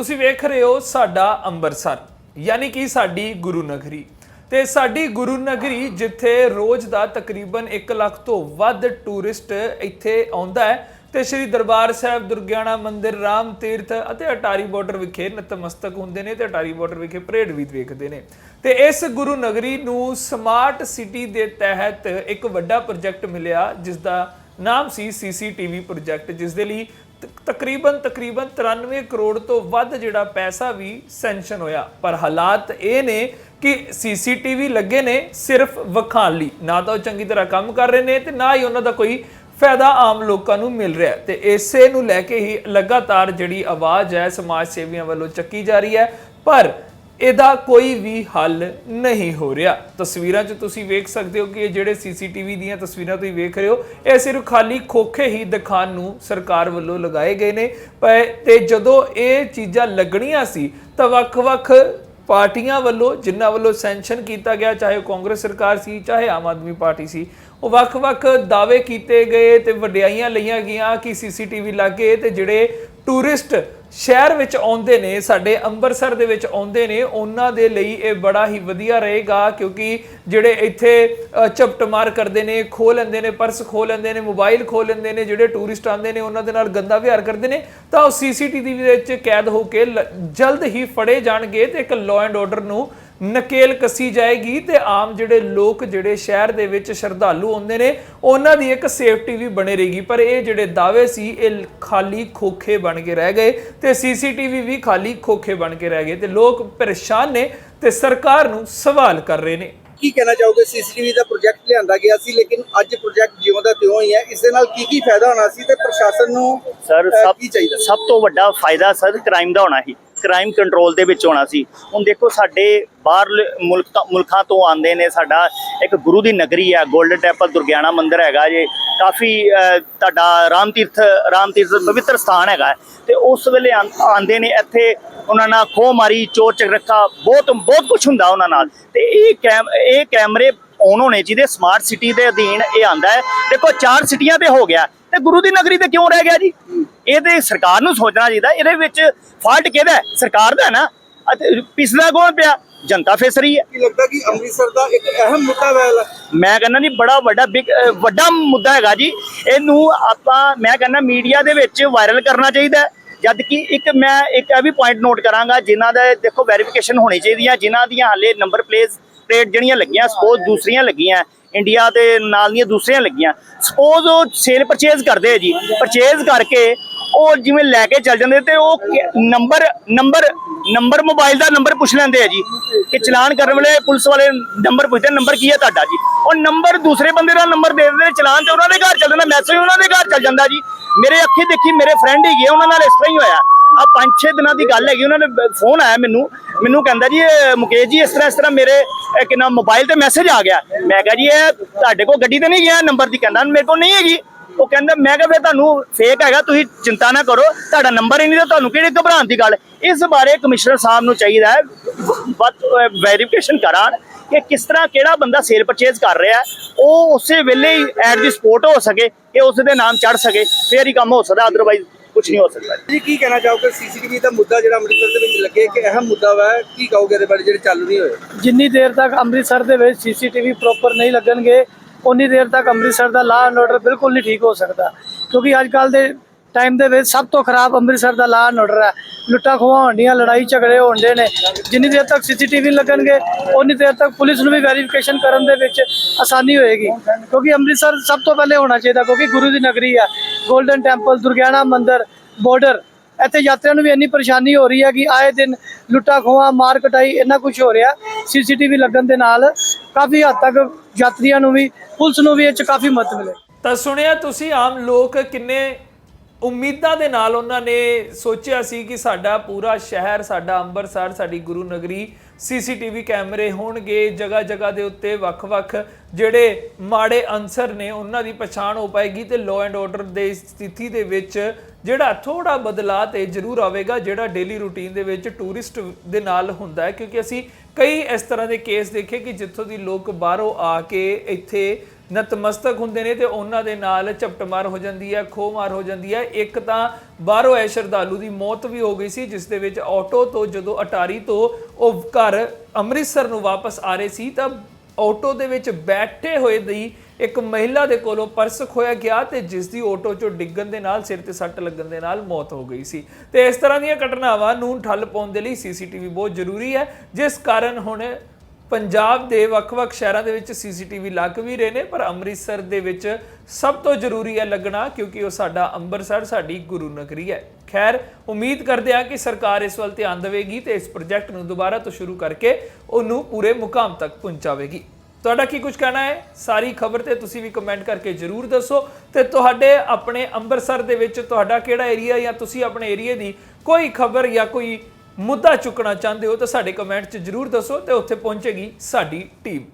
ਤੁਸੀਂ ਵੇਖ ਰਹੇ ਹੋ ਸਾਡਾ ਅੰਮ੍ਰਿਤਸਰ, ਯਾਨੀ ਕਿ ਸਾਡੀ ਗੁਰੂ ਨਗਰੀ ਤੇ ਸਾਡੀ ਗੁਰੂ ਨਗਰੀ ਜਿੱਥੇ ਰੋਜ਼ ਦਾ ਤਕਰੀਬਨ 1 ਲੱਖ ਤੋਂ ਵੱਧ ਟੂਰਿਸਟ ਇੱਥੇ ਆਉਂਦਾ ਹੈ ਤੇ ਸ੍ਰੀ ਦਰਬਾਰ ਸਾਹਿਬ, ਦੁਰਗਿਆਣਾ ਮੰਦਿਰ, ਰਾਮ ਤੀਰਥ ਅਤੇ ਅਟਾਰੀ ਬਾਰਡਰ ਵਿਖੇ ਨਤਮਸਤਕ ਹੁੰਦੇ ਨੇ ਤੇ ਅਟਾਰੀ ਬਾਰਡਰ ਵਿਖੇ ਪਰੇਡ ਵੀ ਵੇਖਦੇ ਨੇ। ਤੇ ਇਸ ਗੁਰੂ ਨਗਰੀ ਨੂੰ ਸਮਾਰਟ ਸਿਟੀ ਦੇ ਤਹਿਤ ਇੱਕ ਵੱਡਾ ਪ੍ਰੋਜੈਕਟ ਮਿਲਿਆ ਜਿਸ ਦਾ ਨਾਮ ਸੀ ਸੀਸੀਟੀਵੀ ਪ੍ਰੋਜੈਕਟ ਜਿਸ ਦੇ ਲਈ ਤਕਰੀਬਨ ਤਕਰੀਬਨ 93 ਕਰੋੜ ਤੋਂ ਵੱਧ ਜਿਹੜਾ ਪੈਸਾ ਵੀ ਸੈਂਕਸ਼ਨ ਹੋਇਆ। ਪਰ ਹਾਲਾਤ ਇਹ ਨੇ ਕਿ ਸੀਸੀਟੀਵੀ ਲੱਗੇ ਨੇ ਸਿਰਫ ਵਿਖਾਣ ਲਈ। ਨਾ ਤਾਂ ਉਹ ਚੰਗੀ ਤਰ੍ਹਾਂ ਕੰਮ ਕਰ ਰਹੇ ਨੇ ਤੇ ਨਾ ਹੀ ਉਹਨਾਂ ਦਾ ਕੋਈ ਫਾਇਦਾ ਆਮ ਲੋਕਾਂ ਨੂੰ ਮਿਲ ਰਿਹਾ ਹੈ। ਤੇ ਇਸੇ ਨੂੰ ਲੈ ਕੇ ਹੀ ਲਗਾਤਾਰ ਜਿਹੜੀ ਆਵਾਜ਼ ਹੈ ਸਮਾਜ ਸੇਵੀਆਂ ਵੱਲੋਂ ਚੱਕੀ ਜਾ ਰਹੀ ਹੈ। ਪਰ ਇਹਦਾ ਕੋਈ ਵੀ ਹੱਲ ਨਹੀਂ ਹੋ ਰਿਹਾ। ਤਸਵੀਰਾਂ 'ਚ ਤੁਸੀਂ ਵੇਖ ਸਕਦੇ ਹੋ ਕਿ ਇਹ ਜਿਹੜੇ ਸੀਸੀਟੀਵੀ ਦੀਆਂ ਤਸਵੀਰਾਂ ਤੁਸੀਂ ਵੇਖ ਰਹੇ ਹੋ, ਇਹ ਸਿਰਫ ਖਾਲੀ ਖੋਖੇ ਹੀ ਦਿਖਾਣ ਨੂੰ ਸਰਕਾਰ ਵੱਲੋਂ ਲਗਾਏ ਗਏ ਨੇ। ਪਰ ਤੇ ਜਦੋਂ ਇਹ ਚੀਜ਼ਾਂ ਲੱਗਣੀਆਂ ਸੀ, ਤਾਂ ਵੱਖ-ਵੱਖ ਪਾਰਟੀਆਂ ਵੱਲੋਂ, ਜਿਨ੍ਹਾਂ ਵੱਲੋਂ ਸੈਂਕਸ਼ਨ ਕੀਤਾ ਗਿਆ, ਚਾਹੇ ਉਹ ਕਾਂਗਰਸ ਸਰਕਾਰ ਸੀ, ਚਾਹੇ ਆਮ ਆਦਮੀ ਪਾਰਟੀ ਸੀ, ਉਹ ਵੱਖ-ਵੱਖ ਦਾਅਵੇ ਕੀਤੇ ਗਏ ਤੇ ਵਡਿਆਈਆਂ ਲਈਆਂ ਗਈਆਂ ਕਿ ਸੀਸੀਟੀਵੀ ਲੱਗੇ ਤੇ ਜਿਹੜੇ ਟੂਰਿਸਟ ਸ਼ਹਿਰ ਵਿੱਚ ਆਉਂਦੇ ਨੇ ਸਾਡੇ ਅੰਮ੍ਰਿਤਸਰ ਦੇ ਵਿੱਚ ਆਉਂਦੇ ਨੇ ਉਹਨਾਂ ਦੇ ਲਈ ਇਹ ਬੜਾ ਹੀ ਵਧੀਆ ਰਹੇਗਾ ਕਿਉਂਕਿ ਜਿਹੜੇ ਇੱਥੇ ਅ, ਝਪਟਮਾਰ ਕਰਦੇ ਨੇ ਖੋਹ ਲੈਂਦੇ ਨੇ ਪਰਸ ਖੋਹ ਲੈਂਦੇ ਨੇ ਮੋਬਾਈਲ ਖੋਹ ਲੈਂਦੇ ਨੇ ਜਿਹੜੇ ਟੂਰਿਸਟ ਆਉਂਦੇ ਨੇ ਉਹਨਾਂ ਦੇ ਨਾਲ ਗੰਦਾ ਵਿਹਾਰ ਕਰਦੇ ਨੇ ਤਾਂ ਉਹ ਸੀਸੀਟੀਵੀ ਦੇ ਵਿੱਚ ਕੈਦ ਹੋ ਕੇ ਲ- ਜਲਦ ਹੀ ਫੜੇ ਜਾਣਗੇ ਤੇ ਇੱਕ ਲਾਅ ਐਂਡ ਆਰਡਰ ਨੂੰ ਨਕੇਲ ਕੱਸੀ ਜਾਏਗੀ ਤੇ ਆਮ ਜਿਹੜੇ ਲੋਕ ਜਿਹੜੇ ਸ਼ਹਿਰ ਦੇ ਵਿੱਚ ਸ਼ਰਧਾਲੂ ਹੁੰਦੇ ਨੇ ਉਹਨਾਂ ਦੀ ਇੱਕ ਸੇਫਟੀ ਵੀ ਬਣੇ ਰਹੇਗੀ। ਪਰ ਇਹ ਜਿਹੜੇ ਦਾਅਵੇ ਸੀ ਇਹ ਖਾਲੀ ਖੋਖੇ ਬਣ ਕੇ ਰਹਿ ਗਏ ਤੇ ਸੀਸੀਟੀਵੀ ਵੀ ਖਾਲੀ ਖੋਖੇ ਬਣ ਕੇ ਰਹਿ ਗਏ ਤੇ ਲੋਕ ਪਰੇਸ਼ਾਨ ਨੇ ਤੇ ਸਰਕਾਰ ਨੂੰ ਸਵਾਲ ਕਰ ਰਹੇ ਨੇ। ਕੀ ਕਹਿਣਾ ਚਾਹੋਗੇ? ਸੀਸੀਟੀਵੀ ਦਾ ਪ੍ਰੋਜੈਕਟ ਲਿਆਂਦਾ ਗਿਆ ਸੀ ਲੇਕਿਨ ਅੱਜ ਪ੍ਰੋਜੈਕਟ ਜਿਉਂ ਦਾ ਤਿਉਂ ਹੀ ਹੈ। ਇਸ ਦੇ ਨਾਲ ਕੀ ਕੀ ਫਾਇਦਾ ਹੋਣਾ ਸੀ ਤੇ ਪ੍ਰਸ਼ਾਸਨ ਨੂੰ ਸਰ ਅਹ, ਸਭ ਕੀ ਚਾਹੀਦਾ? ਸਭ ਤੋਂ ਵੱਡਾ ਫਾਇਦਾ ਸਰ ਕ੍ਰਾਈਮ ਦਾ ਹੋਣਾ ਸੀ। ਕ੍ਰਾਈਮ ਕੰਟਰੋਲ ਦੇ ਵਿੱਚ ਹੋਣਾ ਸੀ। ਹੁਣ ਦੇਖੋ ਸਾਡੇ ਬਾਹਰ ਮੁਲਕ ਮੁਲਕਾਂ ਤੋਂ ਆਉਂਦੇ ਨੇ, ਸਾਡਾ ਇੱਕ ਗੁਰੂ ਦੀ ਨਗਰੀ ਹੈ 골ਡਨ ਟੈਂਪਲ ਦੁਰਗਿਆਣਾ ਮੰਦਿਰ ਹੈਗਾ ਜੇ, ਕਾਫੀ ਤੁਹਾਡਾ ਰਾਮ ਤੀਰਥ ਰਾਮ ਤੀਰਥ ਪਵਿੱਤਰ ਸਥਾਨ ਹੈਗਾ। ਤੇ ਉਸ ਵੇਲੇ ਆਂ- ਆਉਂਦੇ ਨੇ ਇੱਥੇ ਉਹਨਾਂ ਨਾਲ ਖੋਹ ਮਾਰੀ, ਚੋਰ ਚਕਰਖਾ ਬਹੁਤ ਬਹੁਤ ਕੁਝ ਹੁੰਦਾ ਉਹਨਾਂ ਨਾਲ। ਤੇ ਇਹ ਕੈਮ, ਇਹ ਕੈਮਰੇ ਔਨ ਹੋਣੇ ਜਿਹਦੇ ਸਮਾਰਟ ਸਿਟੀ ਦੇ ਅਧੀਨ ਇਹ ਆਂਦਾ ਹੈ। ਦੇਖੋ ਚਾਰ ਸਿਟੀਆਂ ਤੇ ਹੋ ਗਿਆ। ਤੇ ਗੁਰੂ ਦੀ ਨਗਰੀ ਤੇ ਕਿਉਂ ਰਹਿ ਗਿਆ ਜੀ? ਇਹ ਤੇ ਸਰਕਾਰ ਨੂੰ ਸੋਚਣਾ ਚਾਹੀਦਾ ਇਹਦੇ ਵਿੱਚ ਫਾਲਟ ਕਿਹਦਾ ਹੈ? ਸਰਕਾਰ ਦਾ ਹੈ ਨਾ? ਪਿਛਲਾ ਕੌਣ ਪਿਆ? ਜਨਤਾ ਫੇਸ ਰਹੀ ਹੈ। ਕੀ ਲੱਗਦਾ ਕਿ ਅੰਮ੍ਰਿਤਸਰ ਦਾ ਇੱਕ ਅਹਿਮ ਮੁੱਦਾ ਵੈਲ ਮੈਂ ਕਹਿੰਦਾ ਜੀ ਬੜਾ ਵੱਡਾ ਬਿਗ ਵੱਡਾ ਮੁੱਦਾ ਹੈਗਾ ਜੀ। ਇਹਨੂੰ ਆਪਾਂ ਮੈਂ ਕਹਿੰਦਾ ਮੀਡੀਆ ਦੇ ਵਿੱਚ ਵਾਇਰਲ ਕਰਨਾ ਚਾਹੀਦਾ ਹੈ। ਜਦ ਕਿ ਇੱਕ ਮੈਂ ਇੱਕ ਇਹ ਵੀ ਪੁਆਇੰਟ ਨੋਟ ਕਰਾਂਗਾ ਜਿਨ੍ਹਾਂ ਦਾ ਦੇਖੋ ਵੈਰੀਫਿਕੇਸ਼ਨ ਹੋਣੀ ਚਾਹੀਦੀ ਹੈ ਜਿਨ੍ਹਾਂ ਦੀਆਂ ਹਾਲੇ ਨੰਬਰ ਪਲੇਟ ਪਲੇਟ ਜਿਹੜੀਆਂ ਲੱਗੀਆਂ, ਸਪੋਜ਼ ਦੂਸਰੀਆਂ ਲੱਗੀਆਂ, ਇੰਡੀਆ ਦੇ ਨਾਲ ਦੀਆਂ ਦੂਸਰੀਆਂ ਲੱਗੀਆਂ, ਸਪੋਜ਼ ਉਹ ਸੇਲ ਪਰਚੇਜ਼ ਕਰਦੇ ਜੀ ਪਰਚੇਜ਼ ਕਰਕੇ ਉਹ ਜਿਵੇਂ ਲੈ ਕੇ ਚੱਲ ਜਾਂਦੇ ਤੇ ਉਹ ਨੰਬਰ ਨੰਬਰ ਨੰਬਰ ਮੋਬਾਈਲ ਦਾ ਨੰਬਰ ਪੁੱਛ ਲੈਂਦੇ ਆ ਜੀ, ਕਿ ਚਲਾਨ ਕਰਨ ਵੇਲੇ ਪੁਲਿਸ ਵਾਲੇ ਨੰਬਰ ਪੁੱਛਦੇ ਨੰਬਰ ਕੀ ਹੈ ਤੁਹਾਡਾ ਜੀ? ਉਹ ਨੰਬਰ ਦੂਸਰੇ ਬੰਦੇ ਦਾ ਨੰਬਰ ਦੇ ਦਿੰਦੇ ਚਲਾਨ ਤੇ ਉਹਨਾਂ ਦੇ ਘਰ ਚੱਲ ਜਾਂਦਾ ਮੈਸੇਜ ਉਹਨਾਂ ਦੇ ਘਰ ਚੱਲ ਜਾਂਦਾ ਜੀ। ਮੇਰੇ ਅੱਖੀ ਦੇਖੀ ਮੇਰੇ ਫਰੈਂਡ ਹੀ ਗਏ, ਉਹਨਾਂ ਨਾਲ ਇਸ ਤਰ੍ਹਾਂ ਹੀ ਹੋਇਆ। ਆ ਪੰਜ ਛੇ ਦਿਨਾਂ ਦੀ ਗੱਲ ਹੈਗੀ, ਉਹਨਾਂ ਨੇ ਫੋਨ ਆਇਆ ਮੈਨੂੰ ਮੈਨੂੰ ਕਹਿੰਦਾ ਜੀ ਮੁਕੇਸ਼ ਜੀ, ਇਸ ਤਰ੍ਹਾਂ ਇਸ ਤਰ੍ਹਾਂ ਮੇਰੇ, ਇਹ ਕਿੰਨਾ ਮੋਬਾਈਲ ਤੇ ਮੈਸੇਜ ਆ ਗਿਆ। ਮੈਂ ਕਿਹਾ ਜੀ, ਇਹ ਤੁਹਾਡੇ ਕੋਲ ਗੱਡੀ ਤੇ ਨਹੀਂ ਗਿਆ ਨੰਬਰ ਦੀ ਕਹਿੰਦਾ, ਮੇਰੇ ਕੋਲ ਨਹੀਂ ਹੈਗੀ। ਉਹ ਕਹਿੰਦਾ, ਮੈਂ ਕਿਹਾ, ਫਿਰ ਤੁਹਾਨੂੰ ਫੇਕ ਹੈਗਾ, ਤੁਸੀਂ ਚਿੰਤਾ ਨਾ ਕਰੋ, ਤੁਹਾਡਾ ਨੰਬਰ ਹੀ ਨਹੀਂ ਤਾਂ ਤੁਹਾਨੂੰ ਕਿਹੜੀ ਘਬਰਾਉਣ ਦੀ ਗੱਲ? ਇਸ ਬਾਰੇ ਕਮਿਸ਼ਨਰ ਸਾਹਿਬ ਨੂੰ ਚਾਹੀਦਾ ਹੈ ਵੈਰੀਫਿਕੇਸ਼ਨ ਕਰਾਣ ਕਿ ਕਿਸ ਤਰ੍ਹਾਂ ਕਿਹੜਾ ਬੰਦਾ ਸੇਲ ਪਰਚੇਜ਼ ਕਰ ਰਿਹਾ ਉਹ ਉਸੇ ਵੇਲੇ ਹੀ ਐਡ ਦੀ ਸਪੋਰਟ ਹੋ ਸਕੇ, ਕਿ ਉਸ ਦੇ ਨਾਮ ਚੜ ਸਕੇ, ਫੇਰ ਹੀ ਕੰਮ ਹੋ ਸਕਦਾ ਅਦਰਵਾਈਜ਼ ਕੁਝ ਨਹੀਂ ਹੋ ਸਕਦਾ। ਜੀ ਕੀ ਕਹਿਣਾ ਚਾਹੋਗੇ? ਸੀਸੀਟੀਵੀ ਦਾ ਮੁੱਦਾ ਜਿਹੜਾ ਅੰਮ੍ਰਿਤਸਰ ਦੇ ਵਿੱਚ ਲੱਗੇ ਕਿ ਅਹਿਮ ਮੁੱਦਾ ਵਾ ਕੀ ਕਹੋਗੇ ਇਹਦੇ ਬਾਰੇ ਜਿਹੜੇ ਚਾਲੂ ਨਹੀਂ ਹੋਏ? ਜਿੰਨੀ ਦੇਰ ਤੱਕ ਅੰਮ੍ਰਿਤਸਰ ਦੇ ਵਿੱਚ ਸੀਸੀਟੀਵੀ ਪ੍ਰੋਪਰ ਨਹੀਂ ਲੱਗਣਗੇ ਉਨੀ ਦੇਰ ਤੱਕ ਅੰਮ੍ਰਿਤਸਰ ਦਾ ਲਾਅ ਐਂਡ ਆਰਡਰ ਬਿਲਕੁਲ ਨਹੀਂ ਠੀਕ ਹੋ ਸਕਦਾ। ਕਿਉਂਕਿ ਅੱਜ ਕੱਲ ਦੇ ਟਾਈਮ ਦੇ ਵਿੱਚ ਸਭ ਤੋਂ ਖਰਾਬ ਅੰਮ੍ਰਿਤਸਰ ਦਾ ਲਾਅ ਐਂਡ ਆਰਡਰ ਹੈ ਲੁੱਟਾਂ ਖੋਹਾਂ ਹੁੰਦੀਆਂ ਲੜਾਈ ਝਗੜੇ ਹੁੰਦੇ ਨੇ। ਜਿੰਨੀ ਦੇਰ ਤੱਕ ਸੀਸੀਟੀਵੀ ਲੱਗਣਗੇ ਉਨੀ ਦੇਰ ਤੱਕ ਪੁਲਿਸ ਨੂੰ ਵੀ ਵੈਰੀਫਿਕੇਸ਼ਨ ਕਰਨ ਦੇ ਵਿੱਚ ਆਸਾਨੀ ਹੋਏਗੀ। ਕਿਉਂਕਿ ਅੰਮ੍ਰਿਤਸਰ ਸਭ ਤੋਂ ਪਹਿਲੇ ਹੋਣਾ ਚਾਹੀਦਾ, ਕਿਉਂਕਿ ਗੁਰੂ ਦੀ ਨਗਰੀ ਹੈ 골ਡਨ ਟੈਂਪਲ ਦੁਰਗਿਆਣਾ ਮੰਦਿਰ ਬਾਰਡਰ ਇੱਥੇ ਯਾਤਰੀਆਂ ਨੂੰ ਵੀ ਇੰਨੀ ਪਰੇਸ਼ਾਨੀ ਹੋ ਰਹੀ ਹੈ ਕਿ ਆਏ ਦਿਨ ਲੁੱਟਾ ਖੋਹਾਂ, ਮਾਰ ਕਟਾਈ, ਇੰਨਾ ਕੁਝ ਹੋ ਰਿਹਾ। ਸੀਸੀਟੀਵੀ ਲੱਗਣ ਦੇ ਨਾਲ ਕਾਫੀ ਹੱਦ ਤੱਕ ਯਾਤਰੀਆਂ ਨੂੰ ਵੀ, ਪੁਲਿਸ ਨੂੰ ਵੀ ਇਹ ਚ ਕਾਫੀ ਮਦਦ ਮਿਲੇ। ਤਾਂ ਸੁਣਿਆ ਤੁਸੀਂ ਆਮ ਲੋਕ ਕਿੰਨੇ ਉਮੀਦਾਂ ਦੇ ਨਾਲ ਉਹਨਾਂ ਨੇ ਸੋਚਿਆ ਸੀ ਕਿ ਸਾਡਾ ਪੂਰਾ ਸ਼ਹਿਰ, ਸਾਡਾ ਅੰਮ੍ਰਿਤਸਰ ਸਾਡੀ ਗੁਰੂ ਨਗਰੀ ਸੀਸੀਟੀਵੀ ਕੈਮਰੇ ਹੋਣਗੇ। ਜਗ੍ਹਾ ਜਗ੍ਹਾ ਦੇ ਉੱਤੇ ਵੱਖ-ਵੱਖ ਜਿਹੜੇ ਮਾੜੇ ਅਨਸਰ ਨੇ ਉਹਨਾਂ ਦੀ ਪਛਾਣ ਹੋ ਪਾਏਗੀ ਤੇ ਲਾਅ ਐਂਡ ਆਰਡਰ ਦੇ ਸਥਿਤੀ ਦੇ ਵਿੱਚ ਜਿਹੜਾ ਥੋੜਾ ਬਦਲਾਅ ਤੇ ਜ਼ਰੂਰ ਆਵੇਗਾ, ਜਿਹੜਾ ਡੇਲੀ ਰੂਟੀਨ ਦੇ ਵਿੱਚ ਟੂਰਿਸਟ ਦੇ ਨਾਲ ਹੁੰਦਾ ਹੈ। ਕਿਉਂਕਿ ਅਸੀਂ ਕਈ ਇਸ ਤਰ੍ਹਾਂ ਦੇ ਕੇਸ ਦੇਖੇ ਕਿ ਜਿੱਥੋਂ ਦੀ ਲੋਕ ਬਾਹਰੋਂ ਆ ਕੇ ਇੱਥੇ ਨਤਮਸਤਕ ਹੁੰਦੇ ਨੇ ਤੇ ਉਹਨਾਂ ਦੇ ਨਾਲ ਝਪਟਮਾਰ ਹੋ ਜਾਂਦੀ ਹੈ, ਖੋਹਮਾਰ ਹੋ ਜਾਂਦੀ ਹੈ। ਇੱਕ ਤਾਂ ਬਾਹਰੋਂ ਆਏ ਸ਼ਰਧਾਲੂ ਦੀ ਮੌਤ ਵੀ ਹੋ ਗਈ ਸੀ, ਜਿਸ ਦੇ ਵਿੱਚ ਆਟੋ ਤੋਂ ਜਦੋਂ ਅਟਾਰੀ ਤੋਂ ਉਹ ਘਰ ਅੰਮ੍ਰਿਤਸਰ ਨੂੰ ਵਾਪਸ ਆ ਰਹੇ ਸੀ, ਤਾਂ ਆਟੋ ਦੇ ਵਿੱਚ ਬੈਠੇ ਹੋਏ ਦੀ ਇੱਕ ਮਹਿਲਾ ਦੇ ਕੋਲੋਂ ਪਰਸ ਖੋਇਆ ਗਿਆ ਤੇ ਜਿਸ ਦੀ ਆਟੋ 'ਚੋਂ ਡਿੱਗਣ ਦੇ ਨਾਲ, ਸਿਰ ਤੇ ਸੱਟ ਲੱਗਣ ਦੇ ਨਾਲ ਮੌਤ ਹੋ ਗਈ ਸੀ। ਤੇ ਇਸ ਤਰ੍ਹਾਂ ਦੀਆਂ ਘਟਨਾਵਾਂ ਨੂੰ ਠੱਲ ਪਾਉਣ ਦੇ ਲਈ ਸੀਸੀਟੀਵੀ ਬਹੁਤ ਜ਼ਰੂਰੀ ਹੈ। ਜਿਸ ਕਾਰਨ ਹੁਣ ਪੰਜਾਬ ਦੇ ਵੱਖ-ਵੱਖ ਸ਼ਹਿਰਾਂ ਦੇ ਵਿੱਚ ਸੀਸੀਟੀਵੀ ਲੱਗ ਵੀ ਰਹੇ ਨੇ, ਪਰ ਅੰਮ੍ਰਿਤਸਰ ਦੇ ਵਿੱਚ ਸਭ ਤੋਂ ਜ਼ਰੂਰੀ ਹੈ ਲੱਗਣਾ, ਕਿਉਂਕਿ ਉਹ ਸਾਡਾ ਅੰਮ੍ਰਿਤਸਰ ਸਾਡੀ ਗੁਰੂ ਨਗਰੀ ਹੈ। ਖੈਰ, ਉਮੀਦ ਕਰਦੇ ਹਾਂ ਕਿ ਸਰਕਾਰ ਇਸ ਵੱਲ ਧਿਆਨ ਦੇਵੇਗੀ ਤੇ ਇਸ ਪ੍ਰੋਜੈਕਟ ਨੂੰ ਦੁਬਾਰਾ ਤੋਂ ਸ਼ੁਰੂ ਕਰਕੇ ਉਹਨੂੰ ਪੂਰੇ ਮੁਕਾਮ ਤੱਕ ਪਹੁੰਚਾਵੇਗੀ। ਤੁਹਾਡਾ ਕੀ ਕੁਝ ਕਹਿਣਾ ਹੈ? ਸਾਰੀ ਖਬਰ ਤੇ ਤੁਸੀਂ ਵੀ ਕਮੈਂਟ ਕਰਕੇ ਜਰੂਰ ਦੱਸੋ। ਤੇ ਤੁਹਾਡੇ ਆਪਣੇ ਅੰਮ੍ਰਿਤਸਰ ਦੇ ਵਿੱਚ ਤੁਹਾਡਾ ਕਿਹੜਾ ਏਰੀਆ ਜਾਂ ਤੁਸੀਂ ਆਪਣੇ ਏਰੀਆ ਦੀ ਕੋਈ ਖਬਰ ਜਾਂ ਕੋਈ ਮੁੱਦਾ ਚੁੱਕਣਾ ਚਾਹੁੰਦੇ ਹੋ ਤਾਂ ਸਾਡੇ ਕਮੈਂਟ 'ਚ ਜਰੂਰ ਦੱਸੋ ਤੇ ਉੱਥੇ ਪਹੁੰਚੇਗੀ ਸਾਡੀ ਟੀਮ